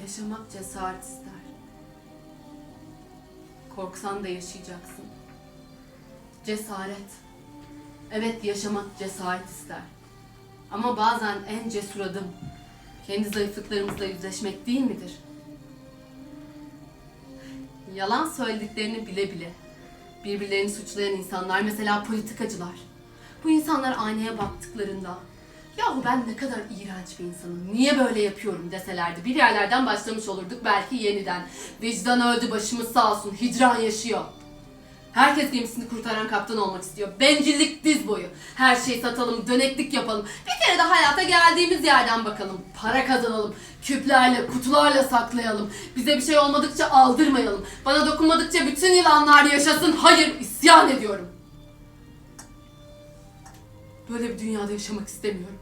Yaşamak cesaret ister. Korksan da yaşayacaksın. Cesaret. Evet yaşamak cesaret ister. Ama bazen en cesur adım kendi zayıflıklarımızla yüzleşmek değil midir? Yalan söylediklerini bile bile birbirlerini suçlayan insanlar mesela politikacılar. Bu insanlar aynaya baktıklarında yahu ben ne kadar iğrenç bir insanım, niye böyle yapıyorum deselerdi bir yerlerden başlamış olurduk belki yeniden. Vicdan öldü başımız sağ olsun, hicran yaşıyor. Herkes gemisini kurtaran kaptan olmak istiyor. Bencillik diz boyu. Her şeyi satalım, döneklik yapalım. Bir kere de hayata geldiğimiz yerden bakalım. Para kazanalım. Küplerle, kutularla saklayalım. Bize bir şey olmadıkça aldırmayalım. Bana dokunmadıkça bütün yılanlar yaşasın. Hayır, isyan ediyorum. Böyle bir dünyada yaşamak istemiyorum.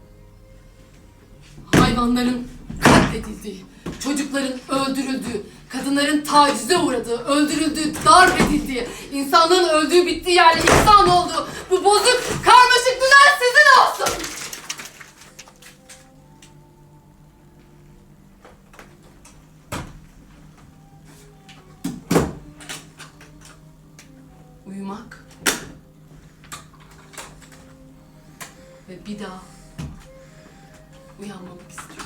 Hayvanların katledildiği, çocukların öldürüldüğü, kadınların tacize uğradığı, öldürüldüğü, darp edildiği, insanlığın öldüğü bittiği yerle insan olduğu bu bozuk, karmaşık düzen sizin olsun. Uyumak ve bir daha uyanmamak istiyorum.